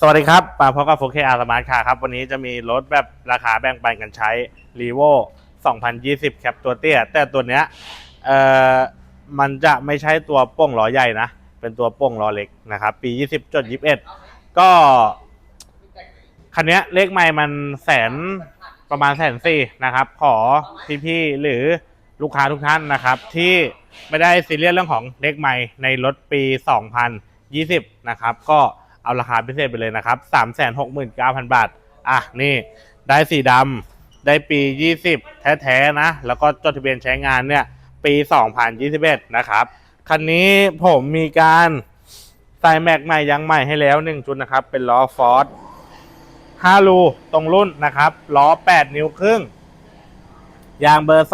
สวัสดีครับมาพบกับโฟเคอาร์สมาร์ทคร์ครับ วันนี้จะมีรถแบบราคาแบ่งปันกันใช้ r e v o 2020 แคปตัวเตี้ย แต่ตัวเนี้ยเอ่อมันจะไม่ใช่ตัวโป้งล้อใหญ่นะ เป็นตัวโป้งล้อเล็กนะครับ ปี 20จด21 ก็ คันเนี้ยเลขใหม่มันแสนประมาณแสนสี่นะครับ ขอพี่ๆหรือลูกค้าทุกท่านนะครับ ที่ไม่ได้ซีเรียสเรื่องของเลขใหม่ในรถปี 2020 นะครับ ก็ เอาราคาพิเศษไปเลยนะครับ369,000บาท อะนี่ได้สีดำได้ปี 20 แท้ๆนะ แล้วก็จดทะเบียนใช้งานเนี่ย ปี 2021 นะครับ คันนี้ผมมีการใส่แม็กใหม่ยางใหม่ให้แล้ว 1 ชุดนะครับ เป็นล้อฟอร์ด5รูตรงรุ่นนะครับ ล้อ 8 นิ้วครึ่ง ยางเบอร์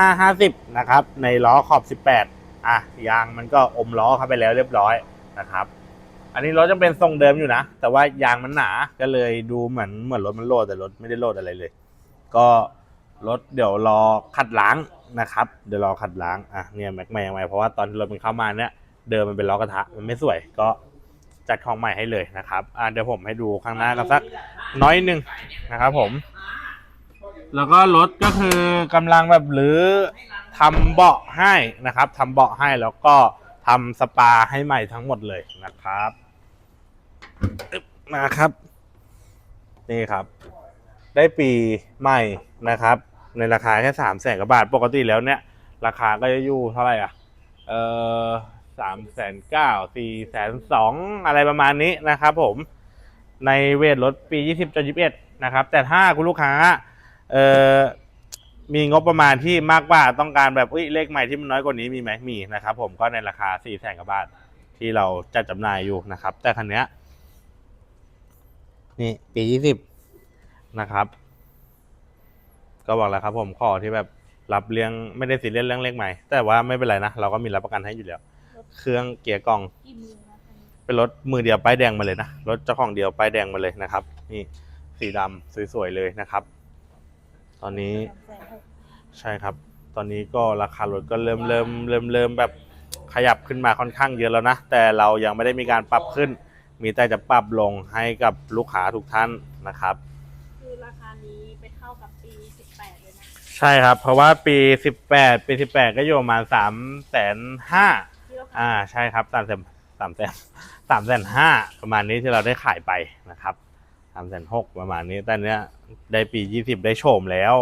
25550 นะครับ ในล้อขอบ 18 อะ ยางมันก็อมล้อเข้าไปแล้วเรียบร้อยนะครับ อันนี้รถจะเป็นทรงเดิมอยู่นะ แต่ว่ายางมันหนาก็เลยดูเหมือนเหมือนรถมันโลดแต่รถไม่ได้โลดอะไรเลย ก็รถเดี๋ยวรอขัดล้างนะครับ เดี๋ยวรอขัดล้างอะเนี่ยแม็กใหม่ยังไงเพราะว่าตอนที่รถมันเข้ามาเนี่ยเดิมมันเป็นล้อกระทะมันไม่สวยก็จัดของใหม่ให้เลยนะครับอะเดี๋ยวผมให้ดูข้างหน้ากันสักน้อยหนึ่งนะครับ ผม แล้วก็รถก็คือกำลังแบบหรือทำเบาะให้นะครับทำเบาะให้แล้วก็ทำสปาให้ใหม่ทั้งหมดเลยนะครับ อึ๊บนะครับ นี่ครับ ได้ปีใหม่นะครับ ในราคาแค่สามแสนกว่าบาท ปกติแล้วเนี่ย ราคาก็จะอยู่เท่าไหร่อะ เออสามแสนเก้าสี่แสนสองอะไรประมาณนี้นะครับผม ในเวทรถปียี่สิบจนยี่สิบเอ็ดนะครับ แต่ถ้าคุณลูกค้า เออมีงบประมาณที่มากกว่าต้องการแบบอุ้ยเลขใหม่ที่มันน้อยกว่านี้มีไหมมีนะครับ ผมก็ในราคาสี่แสนกว่าบาทที่เราจัดจำหน่ายอยู่นะครับ แต่คันเนี้ย นี่ปียี่สิบนะครับ ก็บอกแล้วครับผมขอที่แบบรับเลี้ยงไม่ได้ซีเรียสเรื่องเลขใหม่ แต่ว่าไม่เป็นไรนะ เราก็มีรับประกันให้อยู่แล้ว เครื่องเกียร์กล่องกี่มือนะคันนี้เป็นรถมือเดียวป้ายแดงมาเลยนะ รถเจ้าของเดียวป้ายแดงมาเลยนะครับ นี่สีดำสวยๆเลยนะครับ ตอนนี้สามแสนหกใช่ครับ ตอนนี้ก็ราคารถก็เริ่มเริ่มเริ่มเริ่มแบบขยับขึ้นมาค่อนข้างเยอะแล้วนะ แต่เรายังไม่ได้มีการปรับขึ้น มีแต่จะปรับลงให้กับลูกค้าทุกท่านนะครับ คือราคานี้ไปเท่ากับปีสิบแปดเลยนะ ใช่ครับ เพราะว่าปี 18 ปี 18 ก็อยู่ประมาณ3แสนห้าที่เราขายอ่าใช่ครับสามแสนสามแสนสามแสนห้าประมาณนี้ที่เราได้ขายไปนะครับสามแสนหกประมาณนี้แต่เนี้ยได้ปียี่สิบได้โฉมแล้ว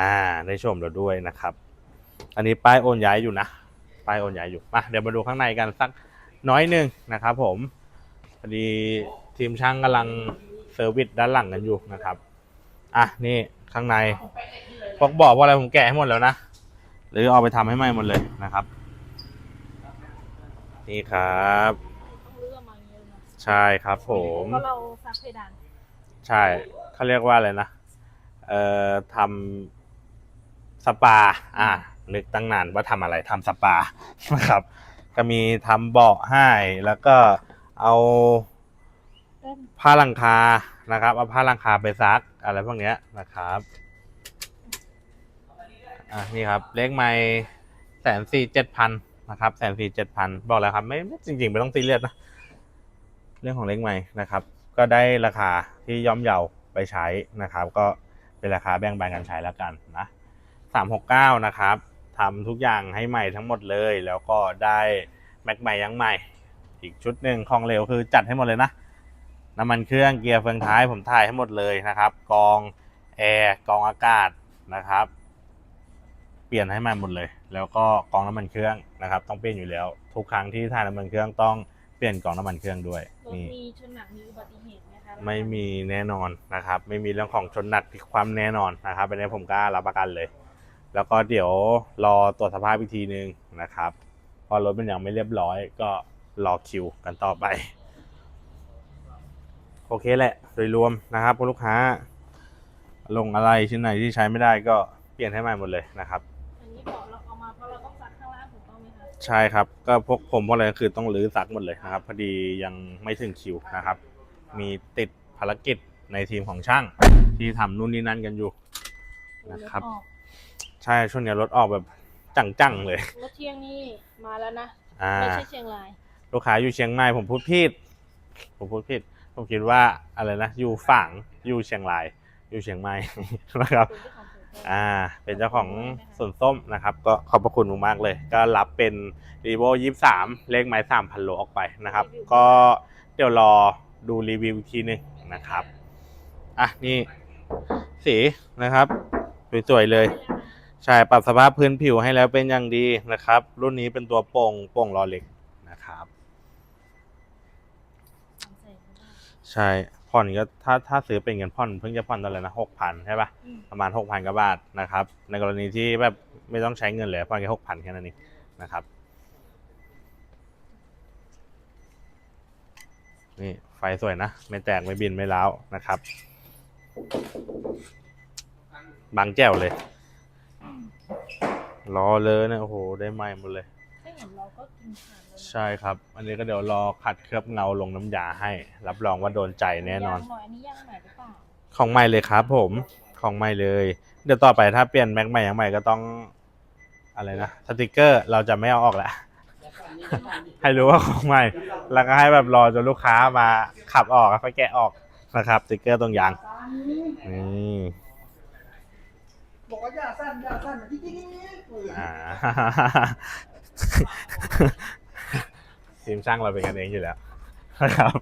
อ่าได้โฉมเราด้วยนะครับ อันนี้ป้ายโอนย้ายอยู่นะป้ายโอนย้ายอยู่มาเดี๋ยวมาดูข้างในกันสักน้อยหนึ่งนะครับผม พอดีทีมช่างกำลังเซอร์วิสด้านหลังกันอยู่นะครับ อะนี่ข้างในพวกเบอกว่าอะไรผมแกะให้หมดแล้วนะหรือเอาไปทำให้ใหม่หมดเลยนะครับ นี่ครับต้องเลือกมาเยอะนะใช่ครับผมเพราะเราซักเพดานใช่เขาเรียกว่าอะไรนะเอ่อทำสปา อ่านึกตั้งนานว่าทำอะไรทำสปานะครับ ก็มีทำเบาะให้แล้วก็ เอาเต้นผ้าหลังคานะครับ เอาผ้าหลังคาไปซักอะไรพวกเนี้ยนะครับอะนี่ครับเลขไม่แสนสี่เจ็ดพันนะครับแสนสี่เจ็ดพันบอกแล้วครับไม่ไม่จริงๆไม่ต้องซีเรียสนะเรื่องของเลขไม่นะครับ ก็ได้ราคาที่ย่อมเยาไปใช้นะครับ ก็เป็นราคาแบ่งปันกันใช้แล้วกันนะสามหกเก้านะครับทำทุกอย่างให้ใหม่ทั้งหมดเลย แล้วก็ได้แม็กใหม่ยังใหม่ อีกชุดหนึ่งของเหลวคือจัดให้หมดเลยนะน้ำมันเครื่องเกียร์เฟืองท้ายผมถ่ายให้หมดเลยนะครับกองแอร์กองอากาศนะครับ เปลี่ยนให้ใหม่หมดเลย แล้วก็กองน้ำมันเครื่องนะครับ ต้องเปลี่ยนอยู่แล้ว ทุกครั้งที่ถ่ายน้ำมันเครื่องต้องเปลี่ยนกองน้ำมันเครื่องด้วยรถนี่มีชนหนักมีอุบัติเหตุนะคะไม่มีแน่นอนนะครับ ไม่มีเรื่องของชนหนักที่ความแน่นอนนะครับอันนี้ผมกล้ารับประกันเลย แล้วก็เดี๋ยวรอตรวจสภาพอีกทีนึงนะครับเพอรถมันยังไม่เรียบร้อยก็ รอคิวกันต่อไป โอเคแหละ โดยรวมนะครับคุณลูกค้า ลงอะไรชิ้นไหนที่ใช้ไม่ได้ก็เปลี่ยนให้ใหม่หมดเลยนะครับอันนี้บอกเราเอามาเพราะเราต้องซักข้างล่างถูกต้องไหมคะใช่ครับก็พวกผมพวกอะไรก็คือต้องรื้อซักหมดเลยนะครับ พอดียังไม่ถึงคิวนะครับ มีติดภารกิจในทีมของช่าง ที่ทำนู่นนี่นั่นกันอยู่ นะครับถออกใช่ช่วงนี้รถออกแบบจังๆเลย รถเที่ยงนี่มาแล้วนะ อ่า ไม่ใช่เชียงราย ลูกค้าอยู่เชียงใหม่ผมพูดผิดผมพูดผิด ผมคิดว่าอะไรนะอยู่ฝั่งอยู่เชียงราย อยู่เชียงใหม่นะครับ อ่า เป็นเจ้าของสวนส้มนะครับ ก็ขอบพระคุณมากเลย ก็รับเป็น r e v o 23เลขไม้3,000โลออกไปนะครับ ก็เดี๋ยวรอดูรีวิวทีนึงนะครับ อะ นี่สีนะครับสวยๆเลยใช่ปรับสภาพพื้นผิวให้แล้วเป็นอย่างดีนะครับ รุ่นนี้เป็นตัวโป่งโป่งล้อเหล็กนะครับ สามแสนก็ได้ ใช่ผ่อนก็ถ้าถ้าซื้อเป็นเงินผ่อนเพิ่งจะผ่อนเท่าไหร่นะหกพันใช่ปะอืม ประมาณหกพันกว่าบาทนะครับ ในกรณีที่แบบไม่ต้องใช้เงินเลยผ่อนแค่หกพันแค่นั้นเองนะครับ นี่ไฟสวยนะ ไม่แตกไม่บินไม่ร้าวนะครับ บางแก้วเลย รอเลยเนี่ยโอ้โห ได้ไหมหมดเลย ใช่ครับ อันนี้ก็เดี๋ยวรอขัดเคลือบเงาลงน้ำยาให้ รับรองว่าโดนใจแน่นอนย่างหน่อยอันนี้ย่างใหม่หรือเปล่าของใหม่เลยครับผมของใหม่เลย เดี๋ยวต่อไปถ้าเปลี่ยนแม็กใหม่อย่างใหม่ก็ต้องอะไรนะสติกเกอร์เราจะไม่เอาออกแหละ ให้รู้ว่าของใหม่ แล้วก็ให้แบบรอจนลูกค้ามาขับออกแล้วค่อยแกะออกนะครับสติกเกอร์ตรงยางนี่บอกว่าอย่าสั้นอย่าสั้นจริงๆอ่า ทีมช่างเราเป็นกันเองอยู่แล้วนะครับ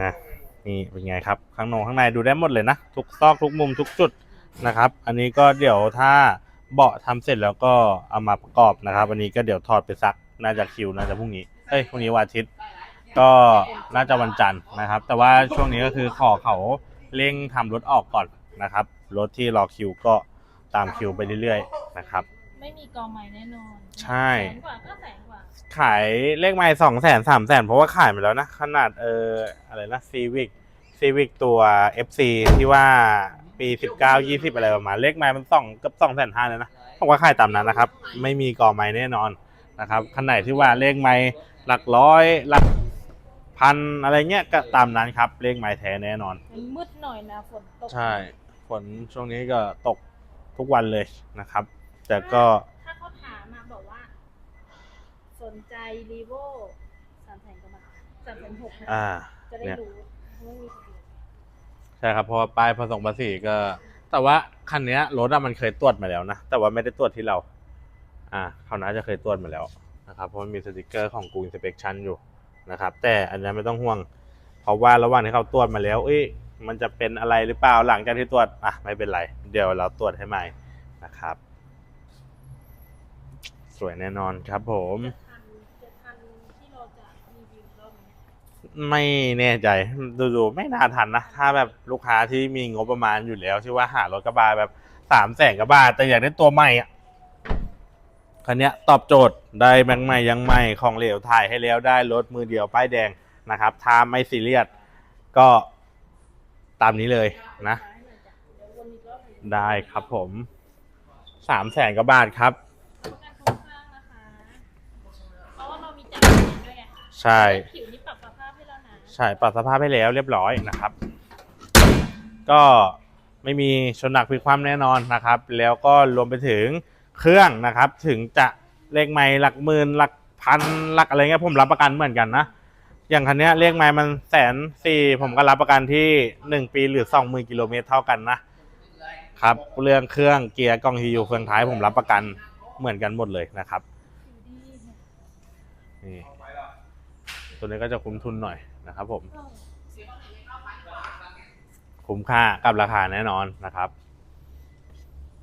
นะนี่เป็นไงครับ ข้างนอกข้างในดูได้หมดเลยนะ ทุกซอกทุกมุมทุกจุดนะครับ อันนี้ก็เดี๋ยวถ้าเบาะทำเสร็จแล้วก็เอามาประกอบนะครับอันนี้ก็เดี๋ยวถอดไปซักน่าจะคิวน่าจะพรุ่งนี้เอ้ยพรุ่งนี้วันอาทิตย์ ก็น่าจะวันจันทร์นะครับ แต่ว่าช่วงนี้ก็คือขอเขาเร่งทำรถออกก่อนนะครับรถที่รอคิวก็ตามคิวไปเรื่อยๆนะครับ ไม่มีกอใหม่แน่นอนใช่ แสนกว่าก็แสนกว่าขายเลขไม้สองแสนสามแสนเพราะว่าขายไปแล้วนะ ขนาดเอออะไรนะซีวิกซีวิกตัว FC ที่ว่าปีสิบเก้ายี่สิบอะไรประมาณ เลขไม้มันสองเกับสองแสนห้าเลยนะผมว่าขายตามนั้นนะครับ ไม่มีกอไม้แน่นอนนะครับขนาดที่ว่าเลขไม้หลักร้อยหลักพันอะไรเงี้ยก็ตามนั้นครับ เลขไม้แท้แน่นอน มันมืดหน่อยนะฝนตกใช่ฝนช่วงนี้ก็ตกทุกวันเลยนะครับ แต่ก็ ถ้าเขาถามมาบอกว่า สนใจรีโวสามแสนกว่าบาทสามแสนหกนะอ่า จะได้เนี่ย รู้ไม่มีคนอื่นใช่ครับเพราะว่าป้ายผสมภาษีก็ แต่ว่าคันเนี้ยรถอะมันเคยตรวจมาแล้วนะแต่ว่าไม่ได้ตรวจที่เรา อ่าเขาน่าจะเคยตรวจมาแล้วนะครับเพราะมันมีสติกเกอร์ของกูอินสเป t ชันอยู่นะครับ แต่อันนี้ไม่ต้องห่วง เพราะว่าระหว่างที่เขาตรวจมาแล้ว เอ้ยมันจะเป็นอะไรหรือเปล่าหลังจากที่ตรวจอะไม่เป็นไร เดี๋ยวเราตรวจให้ใหม่นะครับ สวยแน่นอนครับผม จะทันจะทันที่เราจะรีวิวรอบนี้ไม่แน่ใจดูๆไม่น่าทันนะ ถ้าแบบลูกค้าที่มีงบประมาณอยู่แล้ว ที่ว่าหารถกระบะแบบสามแสนกว่าบาทแต่อยากได้ตัวใหม่อะคันเนี้ยตอบโจทย์ได้แบงค์ใหม่ยังใหม่ของเหลวถ่ายให้แล้วได้รถมือเดียวป้ายแดงนะครับถ้าไม่ซีเรียสก็ตามนี้เลยนะ ให้หน่อยจ้ะเดี๋ยววนอีกรอบหนึ่งได้ครับผมสามแสนกว่าบาทครับ ประกัน ใช่ ผิวนี่ปรับสภาพให้แล้วนะใช่ปรับสภาพให้แล้วเรียบร้อยนะครับ ก็ไม่มีชนหนักพลิกคว่ำแน่นอนนะครับ แล้วก็รวมไปถึงเครื่องนะครับ ถึงจะเลขไม้หลักหมื่นหลักพันหลักอะไรเงี้ยผมรับประกันเหมือนกันนะอย่างคันเนี้ยเลขไม้มันแสนสี่ผมก็รับประกันที่หนึ่งปีหรือสองหมื่นกิโลเมตรเท่ากันนะครับเรื่องเครื่องเกียร์กล้องฮียูเฟืองท้ายผมรับประกันเหมือนกันหมดเลยนะครับผิวดีเนี่ยนี่ ตัวนี้ก็จะคุ้มทุนหน่อยนะครับผมคุ้มค่ากับราคาแน่นอนนะครับ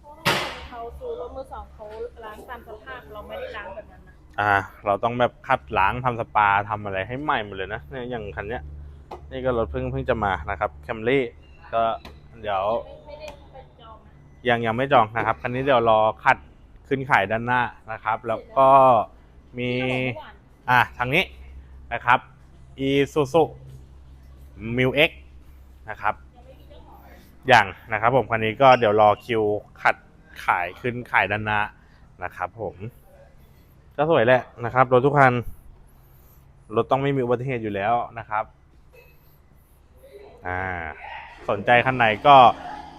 เพราะว่าเขาซื้อรถมือสองเขาล้างตามสภาพเราไม่ได้ล้างแบบนั้นนะอ่า เราต้องแบบคัดล้างทำสปาทำอะไรให้ใหม่หมดเลยนะเนี่ยอย่างคันเนี้ย นี่ก็รถเพิ่งเพิ่งจะมานะครับแคมรี่ก็เดี๋ยวไม่ไม่ได้ไปจองนะยังยังไม่จองนะครับ คันนี้เดี๋ยวรอคัดขึ้นขายด้านหน้านะครับ แล้วก็มีที่เราบอกเมื่อวานอะทางนี้ นะครับ Isuzu m i l X นะครับองอย่างนะครับผมคันนี้ก็เดี๋ยวรอคิวขัดขายขึ้นขายด้านหน้านะครับผมก็สวยแหละนะครับรถทุกคันรถต้องไม่มีอุบัติเหตุอยู่แล้วนะครับอ่าสนใจคันไหนก็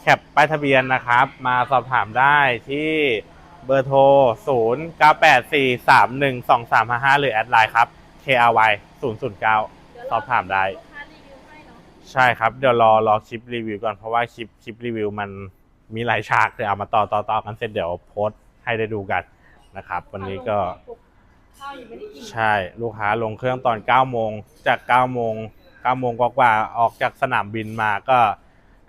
แคปป้ายทะเบียนนะครับ มาสอบถามได้ที่เบอร์โทร 0 9 8 4 3 1 2 3 5 5 หรือแอดไลน์ครับ KRY 009เดี๋ยวสอบถามได้ลูกค้ารีวิวให้เนาะใช่ครับ เดี๋ยวรอรอคลิปรีวิวก่อน เพราะว่าคลิปคลิปรีวิวมันมีหลายฉากเดี๋ยวเอามาต่อต่อต่อกันเสร็จเดี๋ยวโพสต์ให้ได้ดูกันนะครับ วันนี้ก็ข้าวยังไม่ได้กินใช่ลูกค้าลงเครื่องตอน9โมงจาก9โมง9โมงกว่าๆออกจากสนามบินมาก็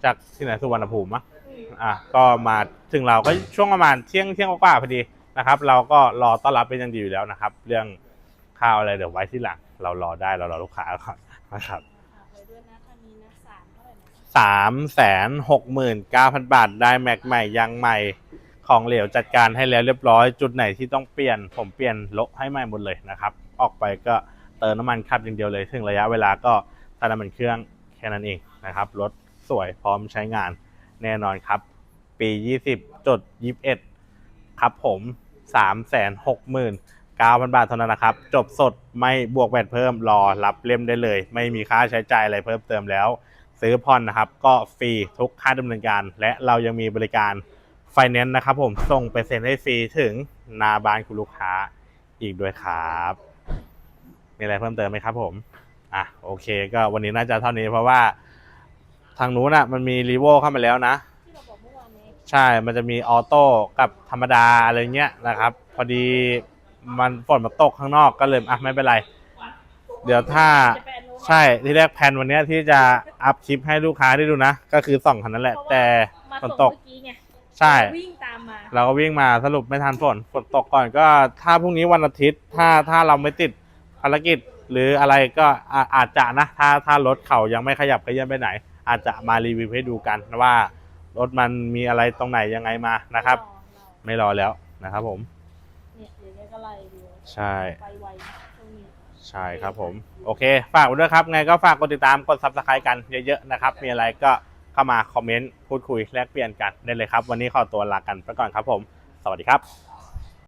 จากที่ไหนสุวรรณภูมิมะอืมอะก็มาถึงเราก็ช่วงประมาณเที่ยงเที่ยงกว่าๆพอดีนะครับ เราก็รอต้อนรับเป็นอย่างดีอยู่แล้วนะครับ เรื่อง ข้าวอะไรเดี๋ยวไว้ที่หลัง เรารอได้เรารอลูกค้าก่อนนะครับไว้ด้วยนะคันนี้นะสามเท่าไหร่นะสามแสนหกหมื่นเก้าพันบาทได้แม็กใหม่ยางใหม่ของเหลวจัดการให้แล้วเรียบร้อยจุดไหนที่ต้องเปลี่ยนผมเปลี่ยนโละให้ใหม่หมดเลยนะครับ ออกไปก็เติมน้ำมันขับอย่างเดียวเลยถึงระยะเวลาก็ตาน้ำมันเครื่องแค่นั้นเองนะครับรถสวยพร้อมใช้งานแน่นอนครับ ปี 20จด21 ครับผม 3 6 9 0 0 0 บาทเท่านั้นนะครับ จบสดไม่บวกแวดเพิ่มรอรับเล่มได้เลย ไม่มีค่าใช้จ่ายอะไรเพิ่มเติมแล้ว ซื้อผ่อนนะครับ ก็ฟรีทุกค่าดำเนินการ และเรายังมีบริการไฟแนนซ์นะครับผมส่งไปเซ็นให้ฟรีถึงหนาบ้านคุณลูกค้าอีกด้วยครับ มีอะไรเพิ่มเติมไหมครับผมอะโอเค ก็วันนี้น่าจะเท่านี้เพราะว่าทางนู้นอะมันมีรีโวเข้ามาแล้วนะใช่มันจะมีออโต้กับธรรมดาอะไรเงี้ยนะครับ พอดี มันฝนมาตกข้างนอกก็เลยอะไม่เป็นไร เดี๋ยวถ้าจะไปอันนู้นใช่ที่แรกแผนวันเนี้ยที่จะอัพคลิปให้ลูกค้าได้ดูนะ ก็คือสองคันนั้นแหละ แต่มาฝนส่งตกเมื่อกี้ไงใช่ วิ่งตามมาเราก็วิ่งมาสรุปไม่ทันฝนฝนตกก่อนก็ถ้าพรุ่งนี้วันอาทิตย์ ถ้าถ้าเราไม่ติดภารกิจหรืออะไรก็อาอาจจะนะ ถ้าถ้ารถเขายังไม่ขยับขยื่นไปไหน อาจจะมารีวิวให้ดูกันว่ารถมันมีอะไรตรงไหนยังไงมานะครับออไม่รอแล้วนะครับผม เนี่ยเดี๋ยวนี้ก็ไล่ดู ใช่ ไปไวนะช่วงนี้ใช่ครับผม โอเค ฝากไว้ด้วยครับ ไงก็ฝากกดติดตามกด subscribe กันเยอะๆนะครับ มีอะไรก็เข้ามาคอมเมนต์ พูดคุยแลกเปลี่ยนกันได้เลยครับ วันนี้ขอตัวลากันไปก่อนครับผม สวัสดีครับ